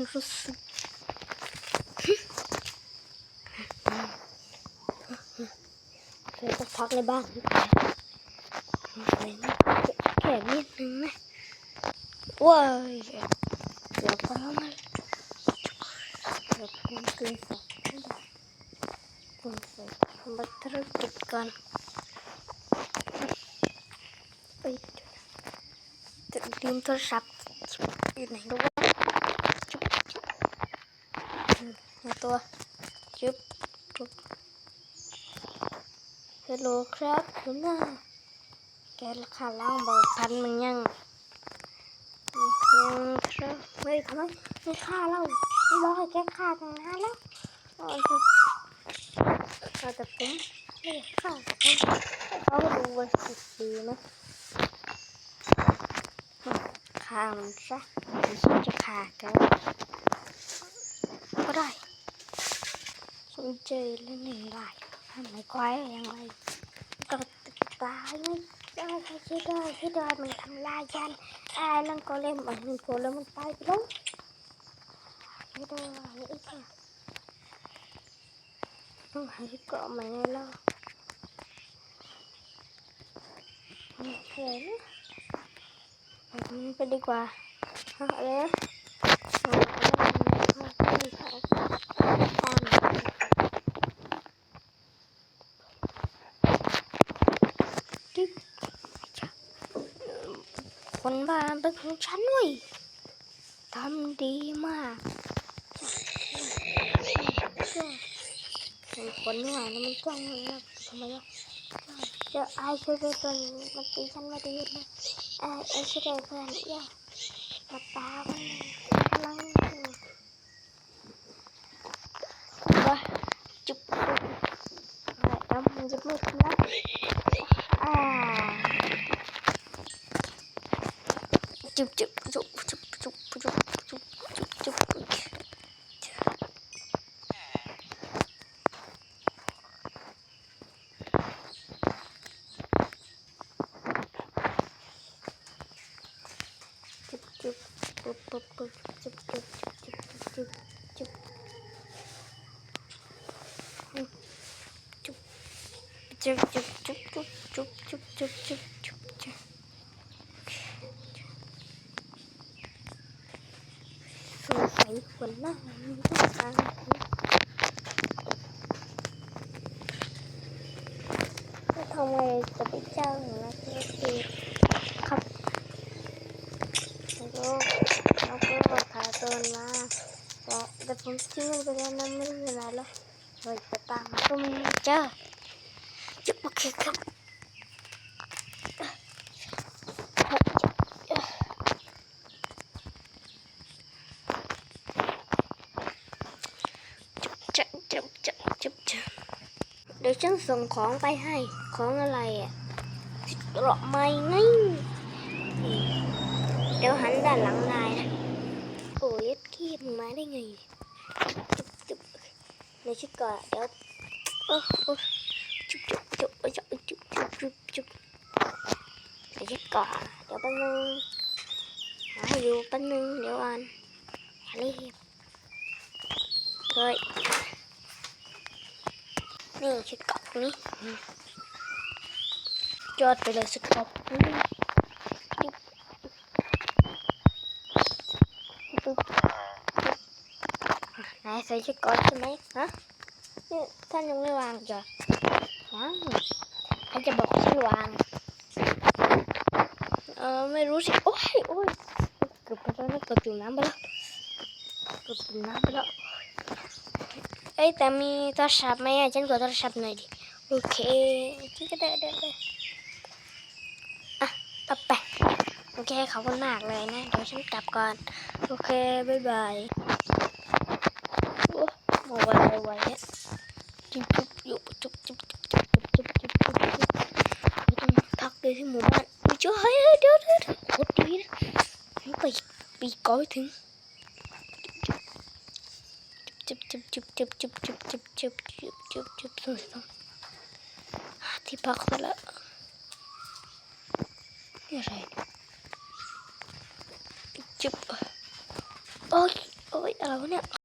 ฉันรู้สึกเธอต้องพักในบ้านไปแค่นิดนึงนะว้ายเดี๋ยวพอแล้วมันเดี๋ยวคุณเกินสองไม่ได้คุณใส่ทำบัตรกิจก่อนไปจะลืมโทรศัพท์อยู่ไหนรู้ว่าจุ๊บจุ๊บอื มาตัวจุ๊บจุ๊บฮัลโหลครับคุณน่าแกราคาล่างเบาพันมันยังยังครับไม่ทำไมไม่ฆ่าเราไม่บอกให้แกฆ่าตั้งนานแล้วเอาจะเอาแต่ผมไม่ฆ่าเขาเขาดูไว้สิบปีนะฆ่ามันซะฉันจะฆ่าแก ഉച്ചയിലും quái em ơi Còn ta mới chơi rồi, chơi rồi, mình làm la chan ai lần có lên mà mình cố lên một tay đúng. Chơi rồi, ít nè Không hãy cọ mày nghe lo Thế Mình phải đi qua. Ờ, Hả, đấy ờ. บ้านเป็นของฉันหน่อยทำดีมากเป็นคนนี่หว่าแล้วมันจ้องเลยนะทำไมล่ะเจะอายช่วยไปตอนมันตีฉันมาตีเลยไออเออช่วยเพื่อนเย่มาตามันกำลังว่าจุ๊บแล้วมันจะมืดแล้วอ่า จุ๊บจุ๊บจุ๊บจุ๊บจุ๊บจุ๊บจุ๊บจุ๊บจุ๊ สงสัยหัวหน้ามีต้องการแล้วทำไมจะไปเจ้าหนูนะคือคือครับแล้วก็แล้วก็พาตัวมาแต่ผมทิ้งมันไปแล้วนะไม่เป็นไรแล้วเราจะตามก็ไม่เจอจุดโอเคครับ เดี๋ยวฉันส่งของไปให้ ของอะไรอะกรอกไม้ไงเดี๋ยวหันด้านหลังนายโอ้ยขี้มึมาได้ไงจุบจุบในชิดก่อนเดี๋ยวโอ้โอ้จุ๊บจุ๊บจุบจุบจุบจุบจุบในชิดก่อนเดี๋ยวแป๊บนึงหาอยู่แป๊บนึงเดี๋ยวอ่านรีบเฮ้ย นี่ชิดเกาะนี้จอดไปเลยสกอบนี่นายใส่ชุดก่อนใช่ไหมฮะนี่ท่านยังไม่วางจ้ะวางท่านจะบอกให้วาง เออไม่รู้สิ โอ้ยโอ้ยเกือบไปแล้วนะเกือบจุ่มน้ำไปแล้วเกือบจุ่มน้ำไปแล้ว อ้ยแต่มีโทรศัพท์ไหมอะฉันกดโทรศัพท์หน่อยดิโอเคที่ก็ได้ได้ได้อะเอไปโอเคขอบคุณมากเลยนะเดี๋ยวฉันกลับก่อนโอเคบ๊ายบายโอ้มาไวไวเนี่ยจุ๊บจุ๊บอยู่จุ๊บจุ๊บจุ๊บจุ๊บจุ๊บจุ๊บจุ๊บจุ๊บไม่ต้องพักเลยที่หมู่บ้านไม่เจอเฮ้ยเดี๋ยวเดี๋ยวโคตรดีนะไปปีก้อยถึง จุ๊บจุ๊บจุ๊บจุ๊บจุ๊บจุ๊บจุ๊บจุ๊บจุ๊บจุ๊บ